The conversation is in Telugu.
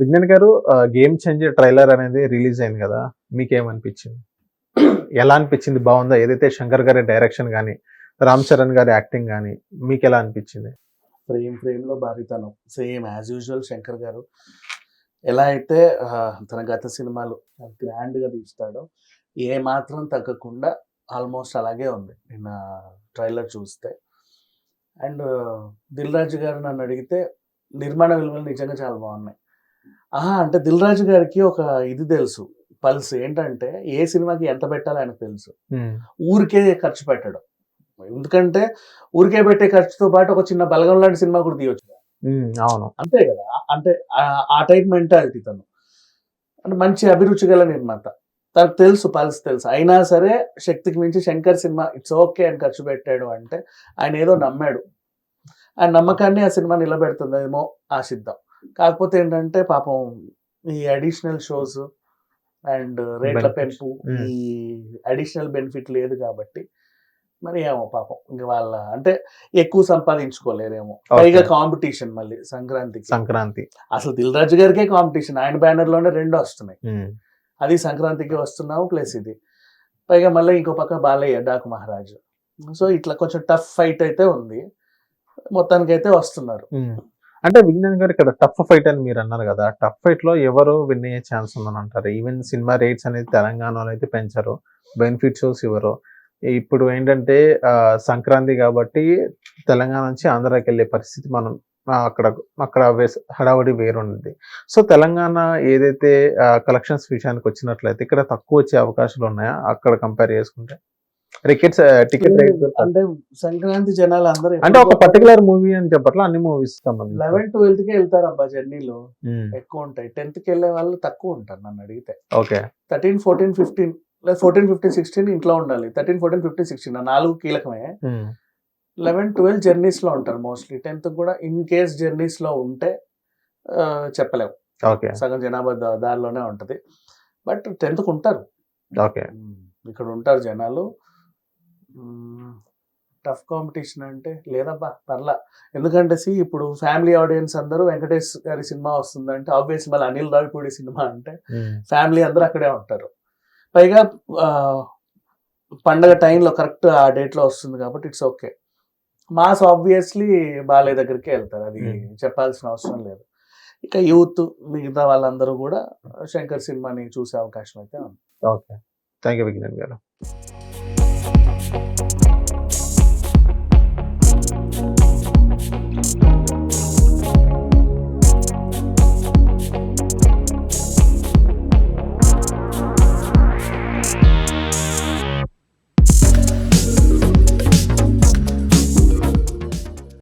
Vignan garu game changer trailer అనేది రిలీజ్ అయింది కదా మీకేమనిపించింది? ఎలా అనిపించింది? బాగుందా? ఏదైతే శంకర్ గారి డైరెక్షన్ కానీ రామ్ చరణ్ గారి యాక్టింగ్ కానీ మీకు ఎలా అనిపించింది ఫ్రేమ్ ఫ్రేమ్లో భారీతనం. Same as usual Shankar garu. ఎలా అయితే తన గత సినిమాలు గ్రాండ్గా తీస్తాడో ఏ మాత్రం తగ్గకుండా ఆల్మోస్ట్ అలాగే ఉంది. నిన్న ట్రైలర్ చూస్తే. అండ్ దిల్ రాజు గారు నన్ను అడిగితే నిర్మాణ విలువలు నిజంగా చాలా బాగున్నాయి. అంటే దిల్ రాజు గారికి ఒక ఇది తెలుసు. పల్స్ ఏంటంటే ఏ సినిమాకి ఎంత పెట్టాలో ఆయనకు తెలుసు. ఊరికే ఖర్చు పెట్టడం. ఎందుకంటే ఊరికే పెట్టే ఖర్చుతో పాటు ఒక చిన్న బలగం లాంటి సినిమా కూడా తీయొచ్చు. ఉమ్, అవును. అంతే కదా. అంటే ఆ- ఆ టైప్ మెంటాలిటీ తను. అంటే మంచి అభిరుచి గల నిర్మాత. తనకు తెలుసు పల్స్ తెలుసు. అయినా సరే శక్తికి మించి శంకర్ సినిమా ఇట్స్ ఓకే అని ఖర్చు పెట్టాడు అంటే ఆయన ఏదో నమ్మాడు. ఆ నమ్మకాన్ని ఆ సినిమా నిలబెడుతుందేమో ఆశిద్దాం. కాకపోతే ఏంటంటే పాపం ఈ అడిషనల్ షోస్ అండ్ రేట్ల. పెంపు. ఈ అడిషనల్ బెనిఫిట్ లేదు కాబట్టి మరి ఏమో పాపం ఇంక వాళ్ళ అంటే ఎక్కువ సంపాదించుకోలేరేమో. పైగా కాంపిటీషన్ మళ్ళీ సంక్రాంతికి. సంక్రాంతి. అసలు దిల్ రాజు గారికే కాంపిటీషన్ ఆయన బ్యానర్లోనే రెండు వస్తున్నాయి. ఉమ్, అది సంక్రాంతికి వస్తున్నావు ప్లస్ ఇది. పైగా మళ్ళీ ఇంకో పక్క బాలయ్య డాకు మహారాజు. సో ఇట్లా కొంచెం టఫ్ ఫైట్ అయితే ఉంది. మొత్తానికి అయితే వస్తున్నారు. ఉమ్. అంటే విజ్ఞాన్ గారు ఇక్కడ టఫ్ ఫైట్ అని మీరు అన్నారు కదా టఫ్ ఫైట్లో ఎవరు విన్ అయ్యే ఛాన్స్ ఉందని అంటారు? ఈవెన్ సినిమా రేట్స్ అనేది తెలంగాణలో అయితే పెంచారు బెనిఫిట్ షోస్ ఇవ్వరు. ఇప్పుడు ఏంటంటే సంక్రాంతి కాబట్టి తెలంగాణ నుంచి ఆంధ్రాకి వెళ్ళే పరిస్థితి మనం అక్కడ అక్కడ హడావడి హడావుడి వేరుంది సో తెలంగాణ ఏదైతే కలెక్షన్స్ విషయానికి వచ్చినట్లయితే ఇక్కడ తక్కువ వచ్చే అవకాశాలు ఉన్నాయా? అక్కడ కంపేర్ చేసుకుంటే. టికెట్స్ టికెట్ రేట్ అంటే సంక్రాంతి జనాలు అందరూ అంటే ఒక పర్టికులర్ మూవీ అని చెప్పట్లా అన్ని మూవీస్ లెవెన్ ట్వెల్త్కి వెళ్తారు అబ్బా జర్నీలో. ఉమ్, ఎక్కువ ఉంటాయి. టెన్త్కి వెళ్ళే వాళ్ళు తక్కువ ఉంటారు నన్ను అడిగితే. ఓకే. థర్టీన్ ఫోర్టీన్ ఫిఫ్టీన్ లేదా ఫోర్టీన్ ఫిఫ్టీన్ సిక్స్టీన్ ఇంట్లో ఉండాలి. థర్టీన్ ఫోర్టీన్ ఫిఫ్టీన్ సిక్స్టీన్ నాలుగు కీలకమే. లెవెన్ ట్వెల్వ్ జర్నీస్లో ఉంటారు మోస్ట్లీ టెన్త్ కూడా ఇన్ కేస్ జర్నీస్లో ఉంటే ఆ, చెప్పలేము ఓకే. సగం జనాభా దారిలోనే ఉంటది. బట్ టెన్త్కు ఉంటారు. ఓకే. ఉమ్, ఇక్కడ ఉంటారు జనాలు. టఫ్ కాంపిటీషన్ అంటే లేదబ్బా పర్లా. ఎందుకంటే సి ఇప్పుడు ఫ్యామిలీ ఆడియన్స్ అందరూ వెంకటేష్ గారి సినిమా వస్తుందంటే ఆబ్వియస్ మళ్ళీ అనిల్ రావిపూడి సినిమా అంటే ఫ్యామిలీ అందరూ అక్కడే ఉంటారు. పైగా పండగ టైంలో కరెక్ట్ ఆ డేట్లో వస్తుంది కాబట్టి it's okay. Mass obviously Balayya దగ్గరికి వెళ్తారు అది. చెప్పాల్సిన అవసరం లేదు. ఇక యూత్ మిగతా వాళ్ళందరూ కూడా శంకర్ సినిమాని చూసే అవకాశం అయితే ఉంది. ఓకే. థ్యాంక్ యూ విజ్ఞాన్ గారు.